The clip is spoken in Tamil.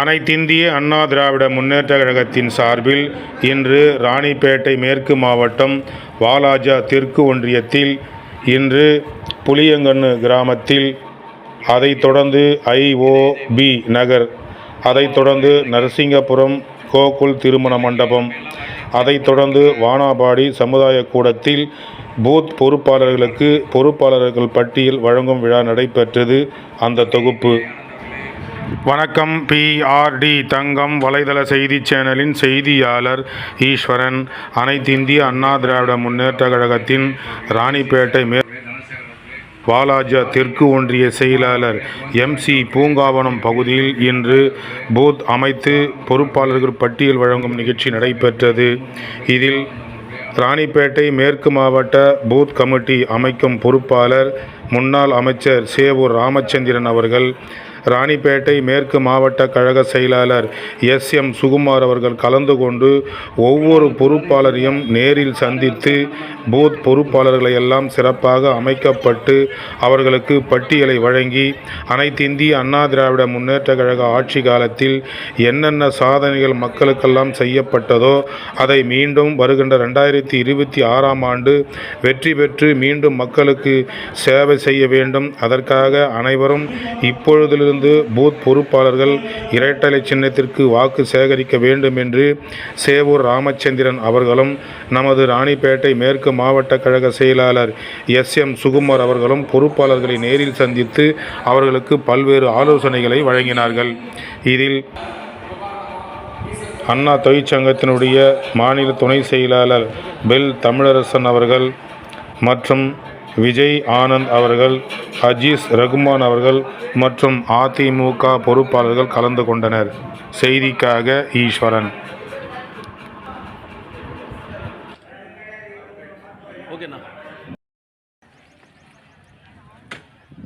அனைத்திந்திய அண்ணா திராவிட முன்னேற்ற கழகத்தின் சார்பில் இன்று ராணிப்பேட்டை மேற்கு மாவட்டம் வாலாஜா தெற்கு ஒன்றியத்தில் இன்று புளியங்கன்னு கிராமத்தில் அதைத் தொடர்ந்து ஐஓபி நகர் அதைத் தொடர்ந்து நரசிங்கபுரம் கோகுல் திருமண மண்டபம் அதைத் தொடர்ந்து வானாபாடி சமுதாய கூடத்தில் பூத் பொறுப்பாளர்களுக்கு பொறுப்பாளர்கள் பட்டியல் வழங்கும் விழா நடைபெற்றது. அந்த தொகுப்பு வணக்கம் பிஆர்டி தங்கம் வலைதள செய்தி சேனலின் செய்தியாளர் ஈஸ்வரன். அனைத்திந்திய அண்ணா திராவிட முன்னேற்ற கழகத்தின் ராணிப்பேட்டை மே வாலாஜா தெற்கு ஒன்றிய செயலாளர் எம்சி பூங்காவனம் பகுதியில் இன்று பூத் அமைத்து பொறுப்பாளர்கள் பட்டியல் வழங்கும் நிகழ்ச்சி நடைபெற்றது. இதில் ராணிப்பேட்டை மேற்கு மாவட்ட பூத் கமிட்டி அமைக்கும் பொறுப்பாளர் முன்னாள் அமைச்சர் சேவூர் ராமச்சந்திரன் அவர்கள் ராணிப்பேட்டை மேற்கு மாவட்ட கழக செயலாளர் எஸ் எம் சுகுமார் அவர்கள் கலந்து கொண்டு ஒவ்வொரு பொறுப்பாளரையும் நேரில் சந்தித்து பூத் பொறுப்பாளர்களை எல்லாம் சிறப்பாக அமைக்கப்பட்டு அவர்களுக்கு பட்டியலை வழங்கி அனைத்திந்திய அண்ணா திராவிட முன்னேற்ற கழக ஆட்சி காலத்தில் என்னென்ன சாதனைகள் மக்களுக்கெல்லாம் செய்யப்பட்டதோ அதை மீண்டும் வருகின்ற ரெண்டாயிரத்தி இருபத்தி ஆறாம் ஆண்டு வெற்றி பெற்று மீண்டும் மக்களுக்கு சேவை செய்ய வேண்டும். அதற்காக அனைவரும் இப்பொழுதிலிருந்து பூத் பொறுப்பாளர்கள் இரட்டலை சின்னத்திற்கு வாக்கு சேகரிக்க வேண்டும் என்று சேவூர் ராமச்சந்திரன் அவர்களும் நமது ராணிப்பேட்டை மேற்கு மாவட்ட கழக செயலாளர் எஸ் எம் சுகுமார் அவர்களும் பொறுப்பாளர்களை நேரில் சந்தித்து அவர்களுக்கு பல்வேறு ஆலோசனைகளை வழங்கினார்கள். இதில் அண்ணா தொழிற்சங்கத்தினுடைய மாநில துணை செயலாளர் பெல் தமிழரசன் அவர்கள் மற்றும் விஜய் ஆனந்த் அவர்கள் அஜீஸ் ரகுமான் அவர்கள் மற்றும் அதிமுக பொறுப்பாளர்கள் கலந்து கொண்டனர். செய்திக்காக ஈஸ்வரன். ஓகேண்ணா.